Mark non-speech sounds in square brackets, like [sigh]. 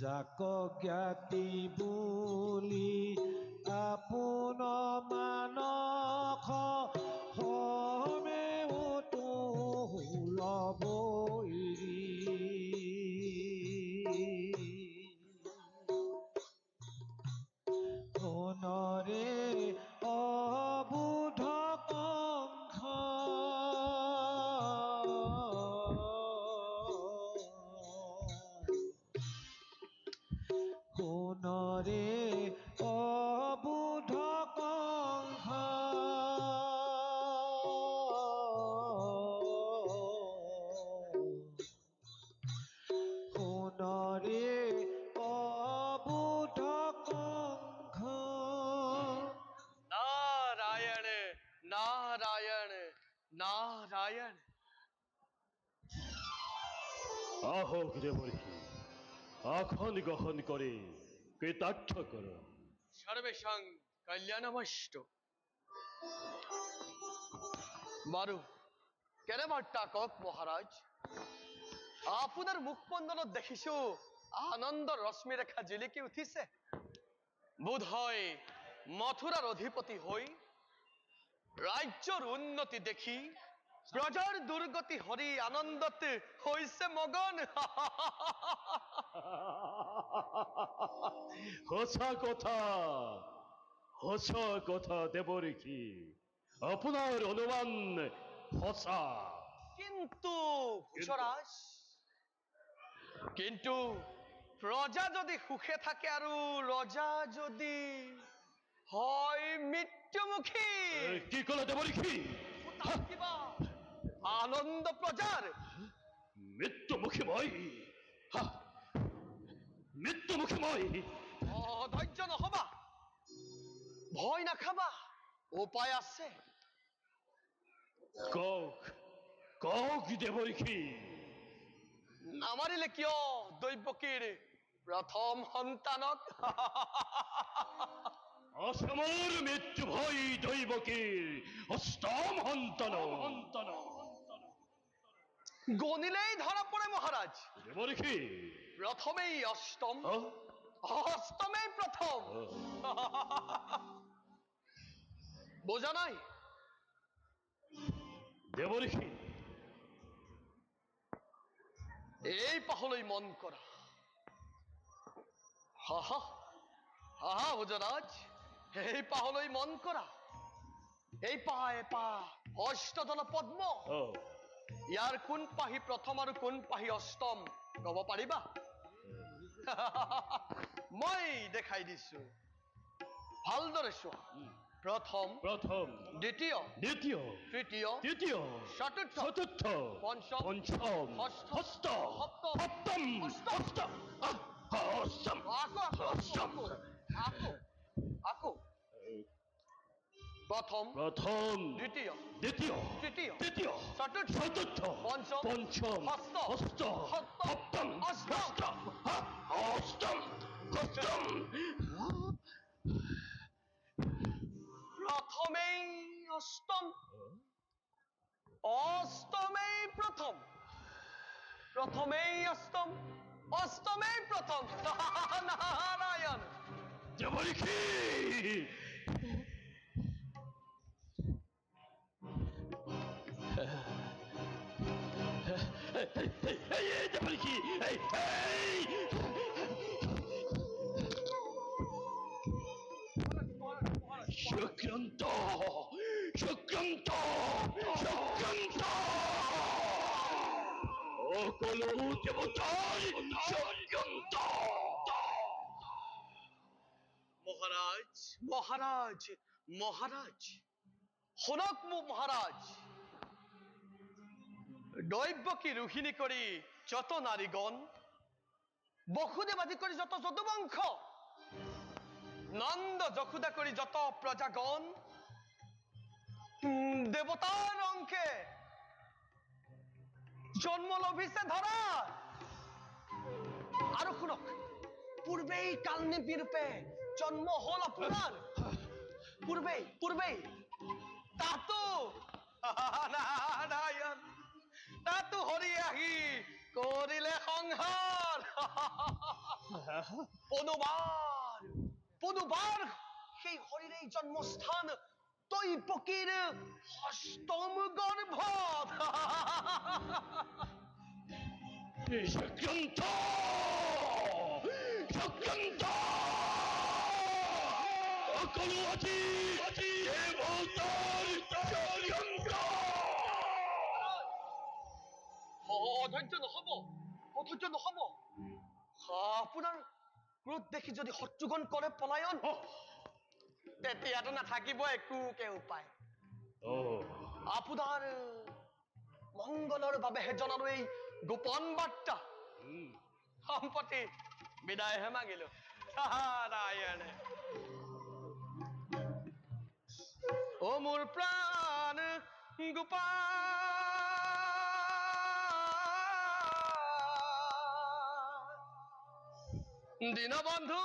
যাক জ্ঞাতি বুলি আপোন মানস আহক দেবর্ষী আখন গহন করে কৃতার্থ কর। সর্বেশাং কল্যাণমষ্ট। মারু, কেনে বার্তা কক মহারাজ? আপোনাৰ মুখমণ্ডলত দেখিছো, আনন্দ ৰশ্মি ৰেখা জিলিকি উঠিছে? বোধ হয় মথুৰাৰ অধিপতি হৈ ৰাজ্যৰ উন্নতি দেখি প্ৰজাৰ দুৰ্গতি হৰি আনন্দতে হৈছে মগন। সঁচা কথা সঁচা কথা দেবৰ্ষী আপোনাৰ অনুমান সঁচা কিন্তু ভূষৰাজ কিন্তু প্ৰজা যদি সুখে থাকে আৰু ৰজা যদি হয় মৃত্যুমুখী। কি কলে তাত কিবা আনন্দ প্ৰজাৰ মৃত্যুমুখী মই। হা! মৃত্যুমুখী মই। অধৈৰ্য নহবা। ভয় নাখাবা। উপায় আছে। কওক কওক দেবৰ্ষী নামাৰিলে কিয় দৈৱকীৰ প্ৰথম সন্তানক? অসমৰ মৃত্যু ভয় দৈৱকীৰ অষ্টম সন্তান সন্তান গণিলেই ধৰা পৰে মহাৰাজ দেবৰ্ষী প্ৰথমেই অষ্টম অ? অষ্টমেই প্ৰথম অ। বোঝা নাই? দেবৰ্ষী এই পাহলৈ মন কৰা হাহা হাহা ভোজরাজ এই পাহলৈ মন কৰা এই পাহ এ পাহ অষ্টদল পদ্ম ইয়াৰ কোন পাহি প্ৰথম আৰু কোন পাহি অষ্টম? কব পাৰিবা? [laughs] মই দেখাই দিছো। ভালদৰে চোৱা। প্ৰথম প্ৰথম দ্বিতীয় দ্বিতীয় তৃতীয় তৃতীয় চতুৰ্থ চতুৰ্থ পঞ্চম, পঞ্চম ষষ্ঠ, ষষ্ঠ সপ্তম, অষ্টম প্ৰথম প্ৰথম দ্বিতীয় দ্বিতীয় তৃতীয়, তৃতীয় চতুৰ্থ, চতুৰ্থ পঞ্চম, পঞ্চম ষষ্ঠ, ষষ্ঠ সপ্তম, অষ্টম। অষ্টম অষ্টম অষ্টম। প্ৰথমেই অষ্টম অষ্টমেই প্ৰথম প্ৰথমেই অষ্টম অষ্টমেই প্ৰথম [laughs] নাৰায়ণ দেবৰ্ষী চক্রান্ত চক্রান্ত অকল দেবতার চক্রান্ত মহারাজ মহারাজ মহারাজ শুনক মোক মহারাজ ৰোহিণী কৰি যত নাৰীগণ বসুদেৱ আদি কৰি যত যদুবংশ। নন্দ যশোদা কৰি যত প্ৰজাগণ দেৱতাৰ অংকে জন্ম লভিছে ধৰা আৰু শুনক পূৰ্বেই কালনিপি ৰূপে জন্ম হল আপোনাৰ পূৰ্বেই পূৰ্বেই তাতো। [laughs] নাৰায়ণ তাতো হৰি আহি কৰিলে সংহাৰ পদবার পদবার সেই এই জন্মস্থান তৈপকীর অষ্টম গর্ভ। চক্রান্ত চক্রান্ত সকল দেবতার চক্রান্ত অধৈর্য নহব অধৈর্য নহব। আপোনাৰ ক্ৰোধ দেখি যদি কৰে পলায়ন তেতিয়াতো নাথাকিব একোকে উপায়। আপোনাৰ মংগলৰ বাবেহে জনালো এই গোপন বাৰ্তা। সম্পত্তি বিদায়হে মাগিলো। নাৰায়ণে। অ মোৰ প্ৰাণ গোপাল। দীনবন্ধু